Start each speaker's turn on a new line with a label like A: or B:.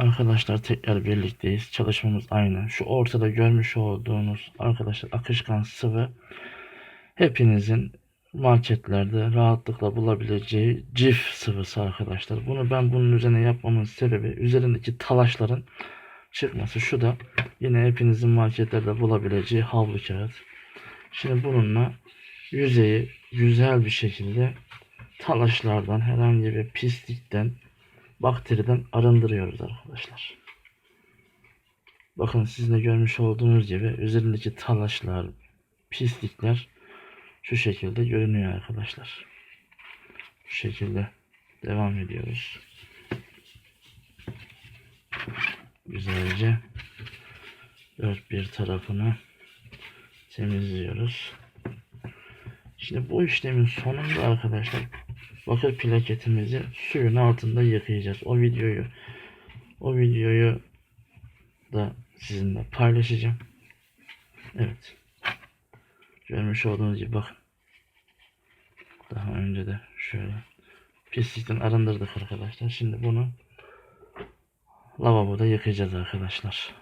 A: Arkadaşlar tekrar birlikteyiz. Çalışmamız aynı. Şu ortada görmüş olduğunuz arkadaşlar akışkan sıvı hepinizin marketlerde rahatlıkla bulabileceği cif sıvısı arkadaşlar. Bunu ben bunun üzerine yapmamın sebebi üzerindeki talaşların çıkması. Şu da yine hepinizin marketlerde bulabileceği havlu kağıt. Şimdi bununla yüzeyi güzel bir şekilde talaşlardan herhangi bir pislikten bakteriden arındırıyoruz arkadaşlar. Bakın sizin de görmüş olduğunuz gibi üzerindeki talaşlar, pislikler şu şekilde görünüyor arkadaşlar. Bu şekilde devam ediyoruz. Güzelce dört bir tarafını temizliyoruz. Şimdi bu işlemin sonunda arkadaşlar bakır plaketimizi suyun altında yıkayacağız. O videoyu o videoyu da sizinle paylaşacağım. Evet. Görmüş olduğunuz gibi bakın. Daha önce de şöyle pislikten arındırdık arkadaşlar. Şimdi bunu lavaboda yıkayacağız arkadaşlar.